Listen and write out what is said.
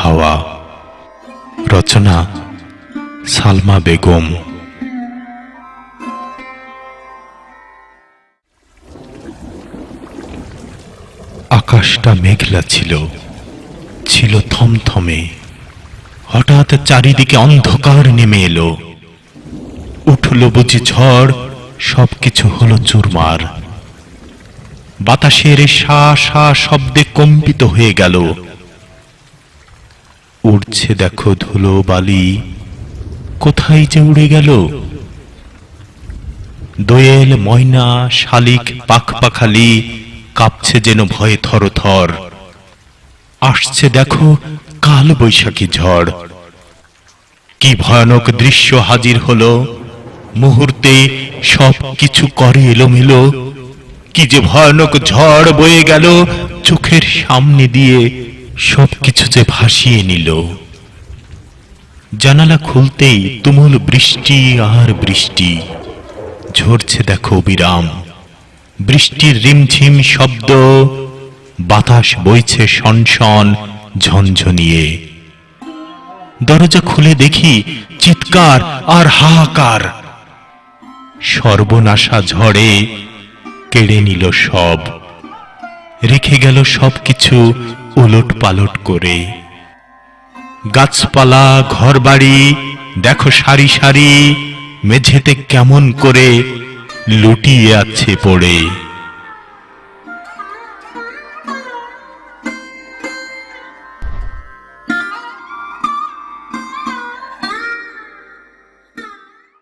হাওয়া। রচনা সালমা বেগম। আকাশটা মেঘলা ছিল ছিল থমথমে। হঠাৎ চারিদিকে অন্ধকার নেমে এলো। উঠল বুঝি ঝড়, সবকিছু হলো চুরমার। বাতাসের সা সা শব্দে কম্পিত হয়ে গেল। উড়ছে দেখো ধুলো বালি। কোথায় যে উড়ে গেল? দোয়েল, ময়না, শালিক পাখ পাখালি কাঁপছে যেন ভয়ে থর থর। আসছে দেখো কাল বৈশাখী ঝড়। কি ভয়ানক দৃশ্য হাজির হলো। মুহূর্তে সব কিছু করে এলোমেলো। কি যে ভয়ানক ঝড় বয়ে গেল চোখের সামনে দিয়ে। সব কিছু যে ভাসিয়ে নিল। জানালা খুলতেই তুমুল বৃষ্টি আর বৃষ্টি। ঝরছে দেখো বিরাম বৃষ্টির রিমঝিম শব্দ, বাতাস বইছে শনশন ঝনঝনিয়ে। দরজা খুলে দেখি চিৎকার আর হাহাকার। সর্বনাশা ঝড়ে কেড়ে নিল সব। রেখে গেল সবকিছু উলট পালট করে। গাছপালা ঘরবাড়ি দেখো সারি সারি মেঝেতে কেমন করে লুটিয়ে আছে পড়ে।